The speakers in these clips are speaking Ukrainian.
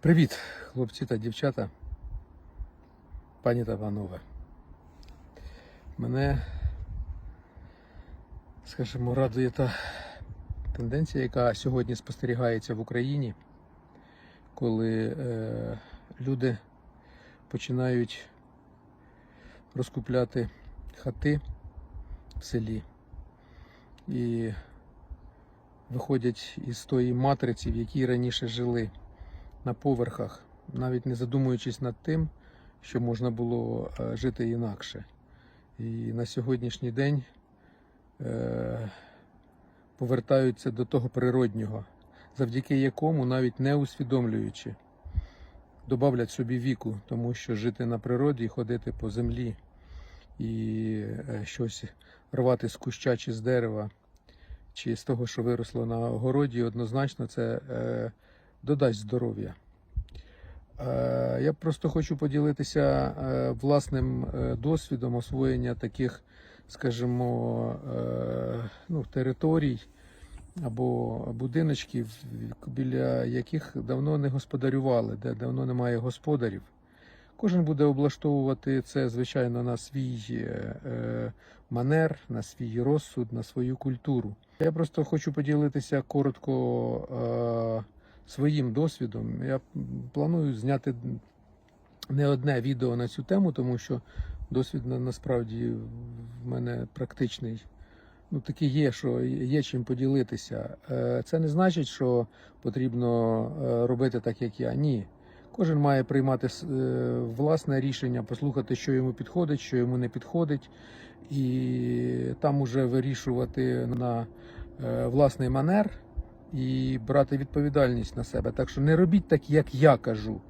Привіт, хлопці та дівчата, пані та панове. Мене, скажімо, радує та тенденція, яка сьогодні спостерігається в Україні, коли е, люди починають розкупляти хати в селі і виходять із тої матриці, в якій раніше жили на поверхах, навіть не задумуючись над тим, що можна було е, жити інакше. І на сьогоднішній день е, повертаються до того природнього, завдяки якому, навіть не усвідомлюючи, добавлять собі віку, тому що жити на природі, ходити по землі і е, щось рвати з куща чи з дерева, чи з того, що виросло на огороді, однозначно це додасть здоров'я. Е, Я просто хочу поділитися е, власним е, досвідом освоєння таких, скажімо, ну, територій або будиночків, біля яких давно не господарювали, де давно немає господарів. Кожен буде облаштовувати це, звичайно, на свій манер, на свій розсуд, на свою культуру. Я просто хочу поділитися коротко своїм досвідом. Я планую зняти не одне відео на цю тему, тому що досвід насправді в мене практичний. Ну, такий є, що є чим поділитися. Е, Це не значить, що потрібно е, робити так, як я. Ні. Кожен має приймати е, власне рішення, послухати, що йому підходить, що йому не підходить, і там уже вирішувати на власний манер і брати відповідальність на себе. Так що не робіть так, як я кажу,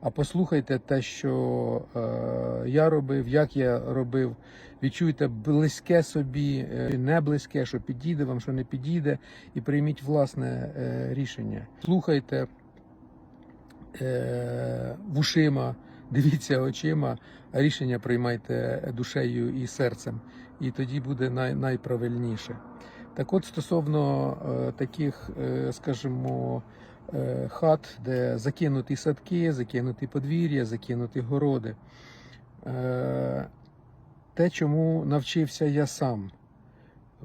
а послухайте те, що е, я робив, як я робив. Відчуйте близьке собі, е, не близьке, що підійде вам, що не підійде, і прийміть власне е, рішення. Слухайте е, вушима, дивіться очима, а рішення приймайте душею і серцем. І тоді буде най, найправильніше. Так от, стосовно е, таких, е, скажімо, е, хат, де закинуті садки, закинуті подвір'я, закинуті городи. Те, чому навчився я сам.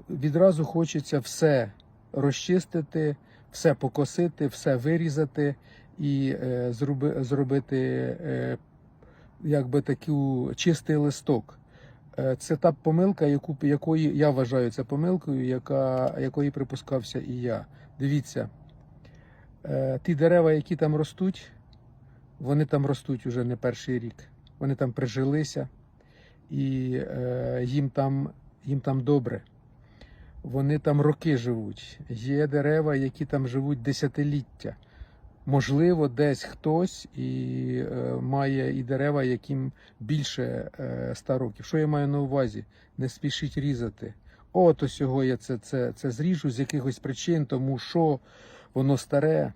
Відразу хочеться все розчистити, все покосити, все вирізати і зроби, зробити якби таку чистий листок. Е, Це та помилка, яку, якої я вважаю це помилкою, яка, якої припускався і я. Дивіться, е, ті дерева, які там ростуть, вони там ростуть уже не перший рік. Вони там прижилися, і е, їм, там, їм там добре. Вони там роки живуть. Є дерева, які там живуть десятиліття. Можливо, десь хтось і е, має і дерева, яким більше е, 100 років. Що я маю на увазі? Не спішіть різати. От ось цього я це, це, це зріжу з якихось причин, тому що воно старе.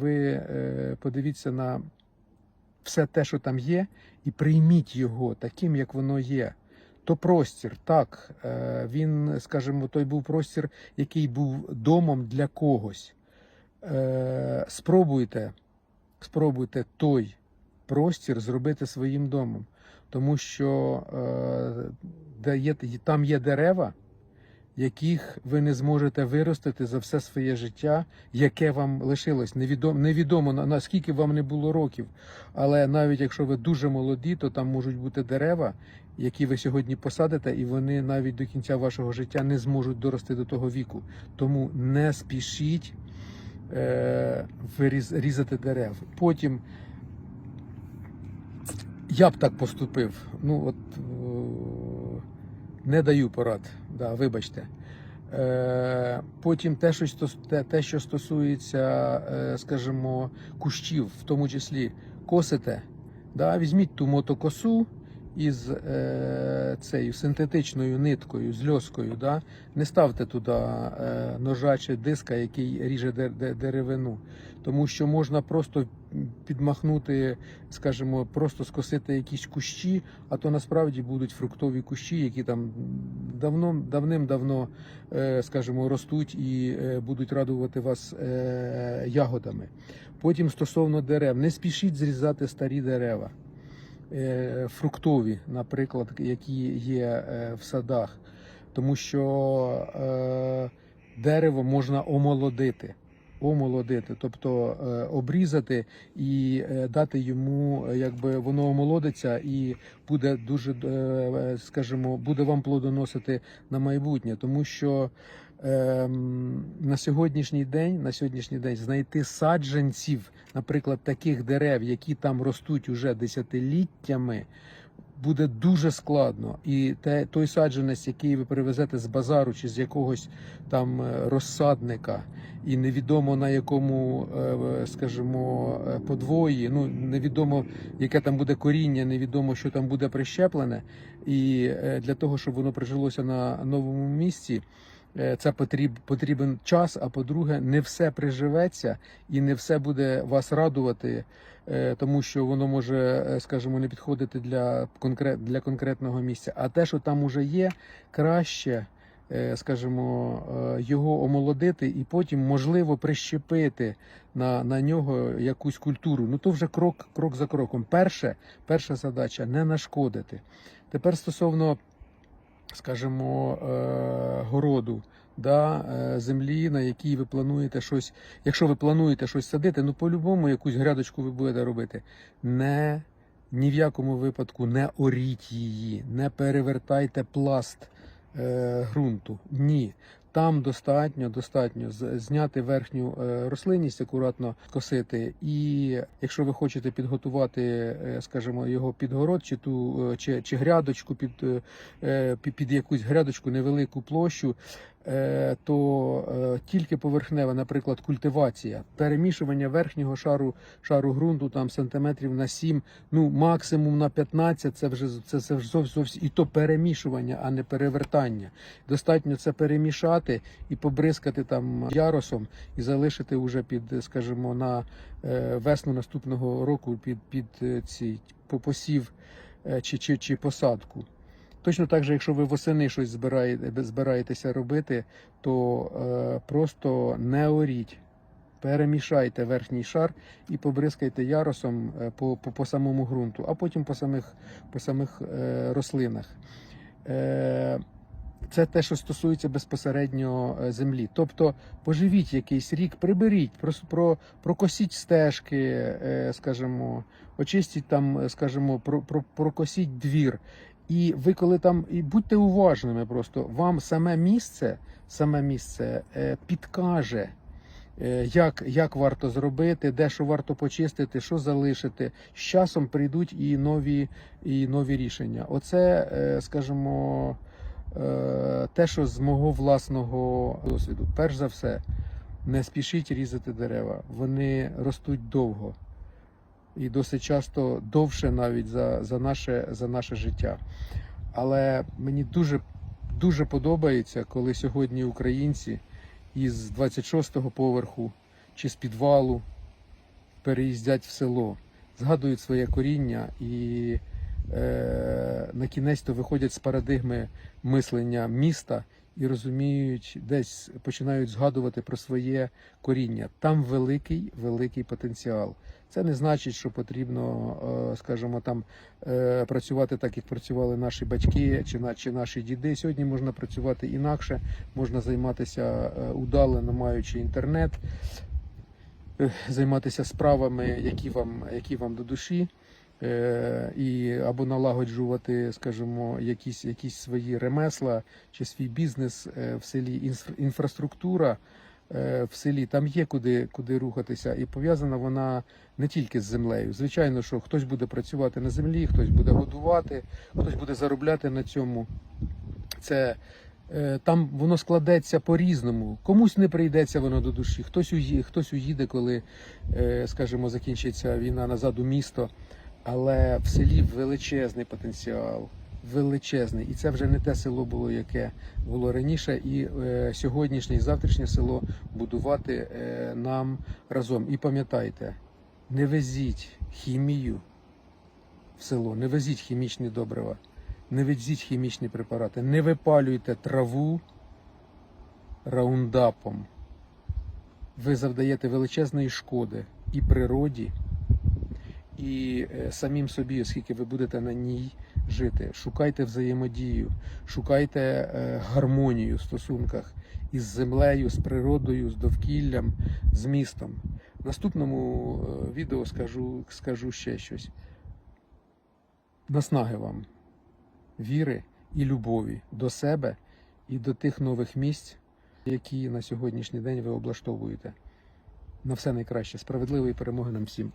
Ви е, подивіться на все те, що там є, і прийміть його таким, як воно є. То простір, так, е, він, скажімо, той був простір, який був домом для когось. Е, Спробуйте, спробуйте той простір зробити своїм домом, тому що е, там є дерева, яких ви не зможете виростити за все своє життя, яке вам лишилось. Невідомо, невідомо на- наскільки вам не було років. Але навіть якщо ви дуже молоді, то там можуть бути дерева, які ви сьогодні посадите, і вони навіть до кінця вашого життя не зможуть дорости до того віку. Тому не спішіть різати дерев. Потім я б так поступив. Ну от е, не даю порад, да, вибачте. Е, Потім те, що те, що стосується, е, скажімо, кущів, в тому числі косите, да, візьміть ту мотокосу із е, цією синтетичною ниткою, з льоскою. Да? Не ставте туди е, ножа чи диска, який ріже дер- де- деревину, тому що можна просто підмахнути, скажімо, просто скосити якісь кущі, а то насправді будуть фруктові кущі, які там давно, давним-давно, е, скажімо, ростуть і е, будуть радувати вас е, ягодами. Потім стосовно дерев, не спішіть зрізати старі дерева, фруктові, наприклад, які є е, в садах, тому що е, дерево можна омолодити. Омолодити, тобто е, обрізати і е, дати йому, е, якби воно омолодиться і буде дуже, е, скажімо, буде вам плодоносити на майбутнє, тому що на сьогоднішній день, на сьогоднішній день знайти саджанців, наприклад, таких дерев, які там ростуть уже десятиліттями, буде дуже складно. І те, той саджанець, який ви привезете з базару чи з якогось там е, розсадника, і невідомо на якому, е, скажімо, е, подвої, ну невідомо, яке там буде коріння, невідомо, що там буде прищеплене. І для того, щоб воно прижилося на новому місці. Е, Це потрібен час, а по-друге, не все приживеться і не все буде вас радувати, е, тому що воно може, е, скажімо, не підходити для, конкрет, для конкретного місця. А те, що там уже є, краще, скажімо, його омолодити і потім, можливо, прищепити на, на нього якусь культуру. Ну то вже крок, крок за кроком. Перше, перша задача не нашкодити. Тепер стосовно скажімо, е, городу, да, е, землі, на якій ви плануєте щось. Якщо ви плануєте щось садити, ну по-любому якусь грядочку ви будете робити. Не ні в якому випадку не оріть її, не перевертайте пласт е, ґрунту. Ні. Там достатньо, достатньо зняти верхню е, рослинність, акуратно косити. І якщо ви хочете підготувати, е, скажімо, його під город, чи ту е, чи, чи грядочку під, під, якусь грядочку, невелику площу, то е, тільки поверхнева, наприклад, культивація, перемішування верхнього шару шару ґрунту там сантиметрів на 7, ну максимум на 15, це вже це, це вже зовсім, і то перемішування, а не перевертання. Достатньо це перемішати і побризкати там яросом і залишити вже під, скажімо, на е, весну наступного року під, під е, ці по- посів е, чи, чи, чи посадку. Точно так же, якщо ви восени щось збираєте, збираєтеся робити, то е, просто не оріть. Перемішайте верхній шар і побризкайте яросом е, по, по, по самому ґрунту, а потім по самих, по самих е, рослинах. Е, це те, що стосується безпосередньо е, землі. Тобто поживіть якийсь рік, приберіть, про, прокосіть стежки, е, скажімо, очистіть там, е, скажімо, про, про, прокосіть двір. І ви коли там і будьте уважними, просто вам саме місце, саме місце е, підкаже. е, Як, як варто зробити, де що варто почистити, що залишити. З часом прийдуть і нові, і нові рішення. Оце, е, скажімо, те, що з мого власного досвіду. Перш за все, не спішіть різати дерева. Вони ростуть довго і досить часто довше навіть за, за, наше, за наше життя. Але мені дуже, дуже подобається, коли сьогодні українці із 26-го поверху чи з підвалу переїздять в село, згадують своє коріння і е, на кінець то виходять з парадигми мислення міста і розуміють, десь починають згадувати про своє коріння. Там великий, великий потенціал. Це не значить, що потрібно, е, скажімо, там е, працювати так, як працювали наші батьки чи, наші діди. Сьогодні можна працювати інакше, можна займатися е, удалено, маючи інтернет, займатися справами, які вам, які вам до душі. Е, І або налагоджувати, скажімо, якісь, якісь свої ремесла чи свій бізнес е, в селі, Інфра- інфраструктура е, в селі, там є куди, куди рухатися, і пов'язана вона не тільки з землею. Звичайно, що хтось буде працювати на землі, хтось буде годувати, хтось буде заробляти на цьому. Це там воно складеться по-різному. Комусь не прийдеться воно до душі, хтось уїде, хтось уїде, коли, скажімо, закінчиться війна назад у місто. Але в селі величезний потенціал, величезний. І це вже не те село було, яке було раніше. І е, сьогоднішнє і завтрашнє село будувати е, нам разом. І пам'ятайте, не везіть хімію в село, не везіть хімічні добрива, не везіть хімічні препарати, не випалюйте траву раундапом. Ви завдаєте величезної шкоди і природі, і е, самим собі, оскільки ви будете на ній жити. Шукайте взаємодію, шукайте е, гармонію в стосунках із землею, з природою, з довкіллям, з містом. В наступному е, відео скажу, скажу ще щось. Наснаги вам, віри і любові до себе і до тих нових місць, які на сьогоднішній день ви облаштовуєте. На все найкраще. Справедливої перемоги нам всім.